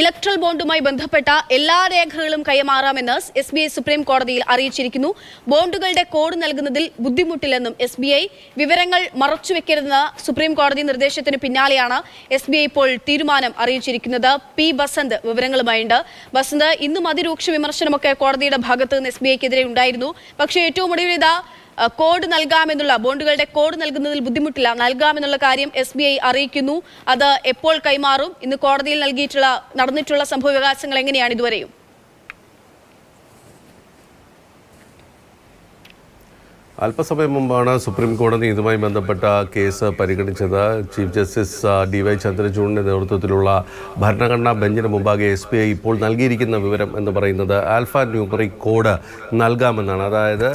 Electoral ബോണ്ടുമായി ബന്ധപ്പെട്ട എല്ലാ രേഖകളും കൈമാറാമെന്ന് എസ് ബി ഐ സുപ്രീം കോടതിയിൽ അറിയിച്ചിരിക്കുന്നു. ബോണ്ടുകളുടെ കോഡ് നൽകുന്നതിൽ ബുദ്ധിമുട്ടില്ലെന്നും എസ് ബി ഐ വിവരങ്ങൾ മറച്ചുവെക്കരുതെന്ന സുപ്രീം കോടതി നിർദ്ദേശത്തിന് പിന്നാലെയാണ് എസ് ബി ഐ ഇപ്പോൾ തീരുമാനം അറിയിച്ചിരിക്കുന്നത്. പി. ബസന്ത് വിവരങ്ങളുമായുണ്ട്. ബസന്ത് ഇന്നും അതിരൂക്ഷ വിമർശനമൊക്കെ കോടതിയുടെ ഭാഗത്ത് നിന്ന് എസ് ബി ഐക്കെതിരെ ഉണ്ടായിരുന്നു. പക്ഷേ ഏറ്റവും ഒടുവിൽ ഇതാ കോഡ് നൽകാമെന്നുള്ള ബോണ്ടുകളുടെ കോഡ് നൽകുന്നതിൽ ബുദ്ധിമുട്ടില്ല. നൽകാമെന്നുള്ള കാര്യം എസ് അറിയിക്കുന്നു. അത് എപ്പോൾ കൈമാറും? ഇന്ന് കോടതിയിൽ നൽകിയിട്ടുള്ള നടന്നിട്ടുള്ള സംഭവ എങ്ങനെയാണ് ഇതുവരെയും? അല്പസമയം മുമ്പാണ് സുപ്രീം കോടതി ഇതുമായി ബന്ധപ്പെട്ട കേസ് പരിഗണിച്ചത്. ചീഫ് ജസ്റ്റിസ് ഡി വൈ ചന്ദ്രചൂഡിന്റെ നേതൃത്വത്തിലുള്ള ഭരണഘടനാ ബെഞ്ചിന് മുമ്പാകെ എസ് ബി ഐ ഇപ്പോൾ നൽകിയിരിക്കുന്ന വിവരം എന്ന് പറയുന്നത് ആൽഫ ന്യൂമറിക് കോഡ് നൽകാമെന്നാണ്. അതായത്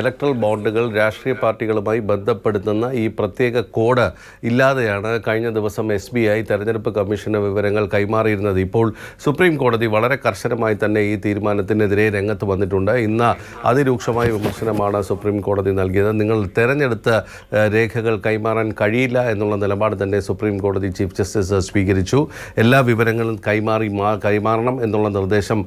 ഇലക്ട്രൽ ബോണ്ടുകൾ രാഷ്ട്രീയ പാർട്ടികളുമായി ബന്ധപ്പെടുത്തുന്ന ഈ പ്രത്യേക കോഡ് ഇല്ലാതെയാണ് കഴിഞ്ഞ ദിവസം എസ് ബി ഐ തെരഞ്ഞെടുപ്പ് കമ്മീഷന് വിവരങ്ങൾ കൈമാറിയിരുന്നത്. ഇപ്പോൾ സുപ്രീം കോടതി വളരെ കർശനമായി തന്നെ ഈ തീരുമാനത്തിനെതിരെ രംഗത്ത് വന്നിട്ടുണ്ട്. ഇന്ന് അതിരൂക്ഷമായ വിമർശനമാണ് സുപ്രീം കോടതി നൽകിയത്. നിങ്ങൾ തെരഞ്ഞെടുത്ത രേഖകൾ കൈമാറാൻ കഴിയില്ല എന്നുള്ള നിലപാട് തന്നെ സുപ്രീം കോടതി ചീഫ് ജസ്റ്റിസ് സ്വീകരിച്ചു. എല്ലാ വിവരങ്ങളും കൈമാറി കൈമാറണം എന്നുള്ള നിർദ്ദേശം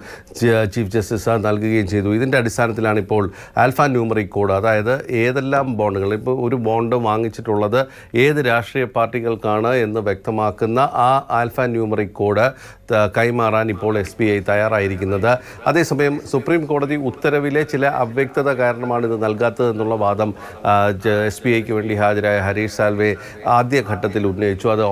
ചീഫ് ജസ്റ്റിസ് നൽകുകയും ചെയ്തു. ഇതിന്റെ അടിസ്ഥാനത്തിലാണ് ഇപ്പോൾ ആൽഫ ന്യൂമറിക് കോഡ്. അതായത് ഏതെല്ലാം ബോണ്ടുകൾ ഇപ്പോൾ ഒരു ബോണ്ട് വാങ്ങിച്ചിട്ടുള്ളത് ഏത് രാഷ്ട്രീയ പാർട്ടികൾക്കാണ് എന്ന് വ്യക്തമാക്കുന്ന ആ ആൽഫ ന്യൂമറിക് കോഡ് കൈമാറാൻ ഇപ്പോൾ എസ് ബി ഐ തയ്യാറായിരിക്കുന്നത്. അതേസമയം സുപ്രീം കോടതി ഉത്തരവിലെ ചില അവ്യക്തത കാരണമാണ് ഇത് നൽകാത്തത് എന്നുള്ള വാദം എസ് ബി ഐക്ക് വേണ്ടി ഹാജരായ ഹരീഷ് സാൽവെ ആദ്യഘട്ടത്തിൽ ഉന്നയിച്ചു. അത്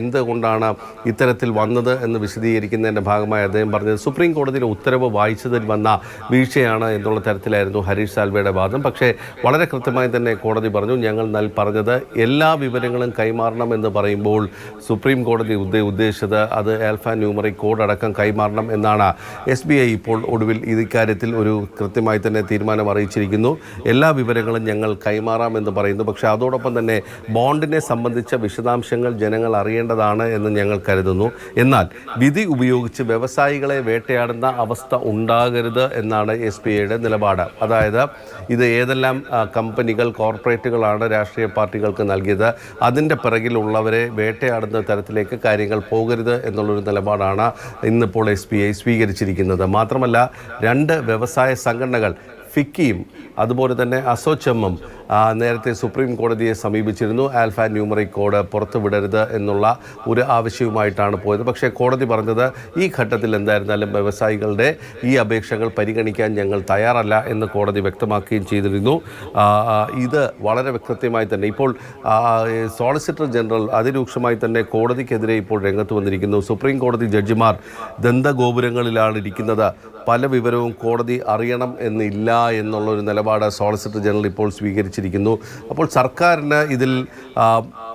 എന്തുകൊണ്ടാണ് ഇത്തരത്തിൽ വന്നത് എന്ന് വിശദീകരിക്കുന്നതിന്റെ ഭാഗമായി അദ്ദേഹം പറഞ്ഞത് സുപ്രീം കോടതിയിലെ ഉത്തരവ് വായിച്ചതിൽ വന്ന വീഴ്ചയാണ് എന്നുള്ള തരത്തിലായിരുന്നു ഹരീഷ് സാൽവയുടെ വാദം. പക്ഷേ വളരെ കൃത്യമായി തന്നെ കോടതി പറഞ്ഞു ഞങ്ങൾ പറഞ്ഞത് എല്ലാ വിവരങ്ങളും കൈമാറണം എന്ന് പറയുമ്പോൾ സുപ്രീം കോടതി ഉദ്ദേശിച്ചത് അത് ആൽഫ ന്യൂമറി കോഡ് അടക്കം കൈമാറണം എന്നാണ്. എസ് ഇപ്പോൾ ഒടുവിൽ ഇക്കാര്യത്തിൽ ഒരു കൃത്യമായി തന്നെ തീരുമാനം അറിയിച്ചിരിക്കുന്നു. എല്ലാ വിവരങ്ങളും ഞങ്ങൾ കൈമാറാമെന്ന് പറയുന്നു. പക്ഷേ അതോടൊപ്പം തന്നെ ബോണ്ടിനെ സംബന്ധിച്ച വിശദാംശങ്ങൾ ജനങ്ങൾ അറിയേണ്ടതാണ് എന്ന് ഞങ്ങൾ കരുതുന്നു. എന്നാൽ വിധി ഉപയോഗിച്ച് വ്യവസായികളെ വേട്ടയാടുന്ന അവസ്ഥ ഉണ്ടാകരുത് എന്നാണ് എസ് പി ഐയുടെ നിലപാട്. അതായത് ഇത് ഏതെല്ലാം കമ്പനികൾ കോർപ്പറേറ്റുകളാണ് രാഷ്ട്രീയ പാർട്ടികൾക്ക് നൽകിയത്. അതിന്റെ പിറകിലുള്ളവരെ വേട്ടയാടുന്ന തരത്തിലേക്ക് കാര്യങ്ങൾ പോകരുത് എന്നുള്ളൊരു നിലപാടാണ് ഇന്നിപ്പോൾ എസ് പി ഐ സ്വീകരിച്ചിരിക്കുന്നത്. മാത്രമല്ല രണ്ട് വ്യവസായ സംഘടനകൾ ഫിക്കിയും അതുപോലെ തന്നെ അസോച്ചമ്മും നേരത്തെ സുപ്രീം കോടതിയെ സമീപിച്ചിരുന്നു. ആൽഫ ന്യൂമറിക് കോഡ് പുറത്തുവിടരുത് എന്നുള്ള ഒരു ആവശ്യവുമായിട്ടാണ് പോയത്. പക്ഷേ കോടതി പറഞ്ഞത് ഈ ഘട്ടത്തിൽ എന്തായിരുന്നാലും വ്യവസായികളുടെ ഈ അപേക്ഷകൾ പരിഗണിക്കാൻ ഞങ്ങൾ തയ്യാറല്ല എന്ന് കോടതി വ്യക്തമാക്കുകയും ചെയ്തിരുന്നു. ഇത് വളരെ വ്യക്തമായി തന്നെ ഇപ്പോൾ സോളിസിറ്റർ ജനറൽ അതിരൂക്ഷമായി തന്നെ കോടതിക്കെതിരെ ഇപ്പോൾ രംഗത്ത് വന്നിരിക്കുന്നു. സുപ്രീം കോടതി ജഡ്ജിമാർ ദന്തഗോപുരങ്ങളിലാണ് ഇരിക്കുന്നത്. പല വിവരവും കോടതി അറിയണം എന്നില്ല എന്നുള്ളൊരു നിലപാട് സോളിസിറ്റർ ജനറൽ ഇപ്പോൾ സ്വീകരിച്ചിരിക്കുന്നു. അപ്പോൾ സർക്കാരിന് ഇതിൽ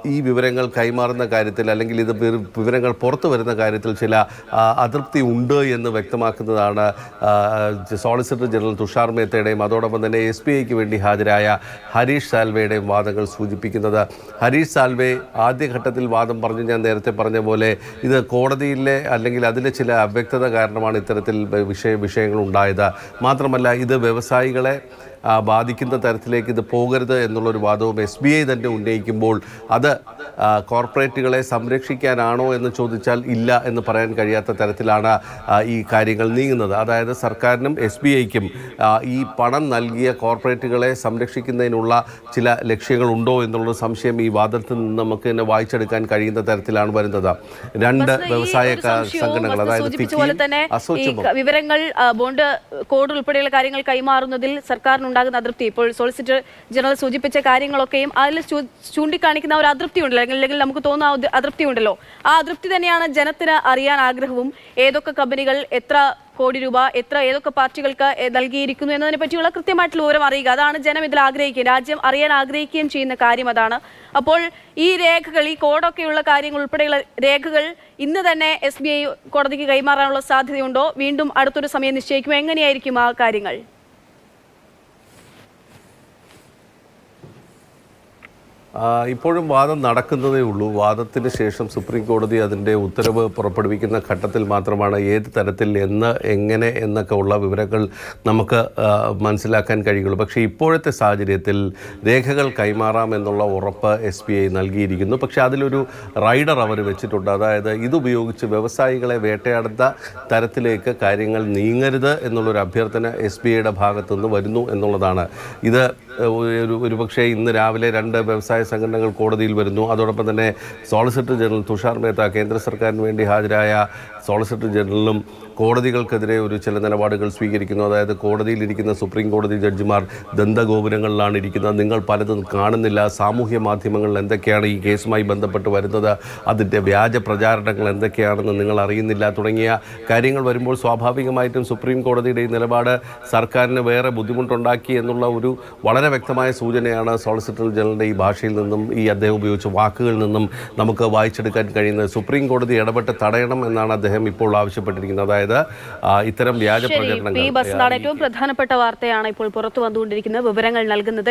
ഈ വിവരങ്ങൾ കൈമാറുന്ന കാര്യത്തിൽ അല്ലെങ്കിൽ ഇത് വിവരങ്ങൾ പുറത്തു വരുന്ന കാര്യത്തിൽ ചില അതൃപ്തി ഉണ്ട് എന്ന് വ്യക്തമാക്കുന്നതാണ് സോളിസിറ്റർ ജനറൽ തുഷാർ മേത്തയുടെയും അതോടൊപ്പം തന്നെ എസ് ബി ഐക്ക് വേണ്ടി ഹാജരായ ഹരീഷ് സാൽവയുടെയും വാദങ്ങൾ സൂചിപ്പിക്കുന്നത്. ഹരീഷ് സാൽവെ ആദ്യഘട്ടത്തിൽ വാദം പറഞ്ഞു ഞാൻ നേരത്തെ പറഞ്ഞ പോലെ ഇത് കോടതിയിലെ അല്ലെങ്കിൽ അതിലെ ചില അവ്യക്തത കാരണമാണ് ഇത്തരത്തിൽ വിഷയ വിഷയങ്ങൾ ഉണ്ടായത്. മാത്രമല്ല ഇത് വ്യവസായികളെ ബാധിക്കുന്ന തരത്തിലേക്ക് ഇത് പോകരുത് എന്നുള്ളൊരു വാദവും എസ് ബി ഐ തന്നെ ഉന്നയിക്കുമ്പോൾ അത് കോർപ്പറേറ്റുകളെ സംരക്ഷിക്കാനാണോ എന്ന് ചോദിച്ചാൽ ഇല്ല എന്ന് പറയാൻ കഴിയാത്ത തരത്തിലാണ് ഈ കാര്യങ്ങൾ നീങ്ങുന്നത്. അതായത് സർക്കാരിനും എസ് ബി ഐക്കും ഈ പണം നൽകിയ കോർപ്പറേറ്റുകളെ സംരക്ഷിക്കുന്നതിനുള്ള ചില ലക്ഷ്യങ്ങളുണ്ടോ എന്നുള്ള സംശയം ഈ വാദത്തിൽ നിന്ന് നമുക്ക് തന്നെ വായിച്ചെടുക്കാൻ കഴിയുന്ന തരത്തിലാണ് വരുന്നത്. രണ്ട് വ്യവസായ സംഘടനകൾ അതായത് വിവരങ്ങൾ ബോണ്ട് കോഡ് ഉൾപ്പെടെയുള്ള കാര്യങ്ങൾ കൈമാറുന്നതിൽ സർക്കാരിനുണ്ടാകുന്ന അതൃപ്തി. ഇപ്പോൾ സോളിസിറ്റർ ജനറൽ സൂചിപ്പിച്ച കാര്യങ്ങളൊക്കെയും അതിൽ ചൂണ്ടിക്കാണിക്കുന്ന ഒരു അതൃപ്തി ഉണ്ടല്ലോ അല്ലെങ്കിൽ നമുക്ക് തോന്നുന്ന അതൃപ്തി ഉണ്ടല്ലോ ആ അതൃപ്തി തന്നെയാണ് ജനത്തിന് അറിയാൻ ആഗ്രഹവും. ഏതൊക്കെ കമ്പനികൾ എത്ര കോടി രൂപ എത്ര ഏതൊക്കെ പാർട്ടികൾക്ക് നൽകിയിരിക്കുന്നു എന്നതിനെ പറ്റിയുള്ള കൃത്യമായിട്ടുള്ള വിവരം അറിയുക. അതാണ് ജനം ഇതിൽ ആഗ്രഹിക്കുകയും രാജ്യം അറിയാൻ ആഗ്രഹിക്കുകയും ചെയ്യുന്ന കാര്യം അതാണ്. അപ്പോൾ ഈ രേഖകൾ ഈ കോഡൊക്കെയുള്ള കാര്യങ്ങൾ ഉൾപ്പെടെയുള്ള രേഖകൾ ഇന്ന് തന്നെ എസ് കോടതിക്ക് കൈമാറാനുള്ള സാധ്യതയുണ്ടോ? വീണ്ടും അടുത്തൊരു സമയം നിശ്ചയിക്കുമോ? എങ്ങനെയായിരിക്കും ആ കാര്യങ്ങൾ? ഇപ്പോഴും വാദം നടക്കുന്നതേ ഉള്ളൂ. വാദത്തിന് ശേഷം സുപ്രീം കോടതി അതിന്റെ ഉത്തരവ് പുറപ്പെടുവിക്കുന്ന ഘട്ടത്തിൽ മാത്രമാണ് ഏത് തരത്തിൽ എന്ന് എങ്ങനെ എന്നൊക്കെ ഉള്ള വിവരങ്ങൾ നമുക്ക് മനസ്സിലാക്കാൻ കഴിയുള്ളൂ. പക്ഷേ ഇപ്പോഴത്തെ സാഹചര്യത്തിൽ രേഖകൾ കൈമാറാം എന്നുള്ള ഉറപ്പ് എസ് ബി ഐ നൽകിയിരിക്കുന്നു. പക്ഷേ അതിലൊരു റൈഡർ അവർ വെച്ചിട്ടുണ്ട്. അതായത് ഇതുപയോഗിച്ച് വ്യവസായികളെ വേട്ടയാടുന്ന തരത്തിലേക്ക് കാര്യങ്ങൾ നീങ്ങരുത് എന്നുള്ളൊരു അഭ്യർത്ഥന എസ് ബി ഐയുടെ ഭാഗത്തുനിന്ന് വരുന്നു എന്നുള്ളതാണ്. ഇത് ഒരു ഒരുപക്ഷെ ഇന്ന് രാവിലെ രണ്ട് വ്യവസായ സംഘടനകൾ കോടതിയിൽ വരുന്നു. അതോടൊപ്പം തന്നെ സോളിസിറ്റർ ജനറൽ തുഷാർ മേത്ത കേന്ദ്ര സർക്കാരിന് വേണ്ടി ഹാജരായ സോളിസിറ്റർ ജനറലും കോടതികൾക്കെതിരെ ഒരു ചില നിലപാടുകൾ സ്വീകരിക്കുന്നു. അതായത് കോടതിയിലിരിക്കുന്ന സുപ്രീം കോടതി ജഡ്ജിമാർ ദന്തഗോപുരങ്ങളിലാണ് ഇരിക്കുന്നത്. നിങ്ങൾ പലതും കാണുന്നില്ല. സാമൂഹ്യ മാധ്യമങ്ങളിൽ എന്തൊക്കെയാണ് ഈ കേസുമായി ബന്ധപ്പെട്ട് വരുന്നത്? അതിന്റെ വ്യാജ പ്രചാരണങ്ങൾ എന്തൊക്കെയാണെന്ന് നിങ്ങൾ അറിയുന്നില്ല. തുടങ്ങിയ കാര്യങ്ങൾ വരുമ്പോൾ സ്വാഭാവികമായിട്ടും സുപ്രീം കോടതിയുടെ ഈ നിലപാട് സർക്കാരിന് വേറെ ബുദ്ധിമുട്ടുണ്ടാക്കി എന്നുള്ള ഒരു വളരെ വ്യക്തമായ സൂചനയാണ് സോളിസിറ്റർ ജനറലിന്റെ ഈ ഭാഷയിൽ നിന്നും ഈ അദ്ദേഹം ഉപയോഗിച്ച വാക്കുകളിൽ നിന്നും നമുക്ക് വായിച്ചെടുക്കാൻ കഴിയുന്നത്. സുപ്രീം കോടതി ഇടപെട്ട് തടയണം എന്നാണ് അദ്ദേഹം ഇപ്പോൾ ആവശ്യപ്പെട്ടിരിക്കുന്നത്. അതായത് ആ, ഇത്തരം വ്യാജ പ്രചരണങ്ങൾ. ഏറ്റവും പ്രധാനപ്പെട്ട വാർത്തയാണ് ഇപ്പോൾ പുറത്തു വന്നുകൊണ്ടിരിക്കുന്നത്. വിവരങ്ങൾ നൽകുന്നത്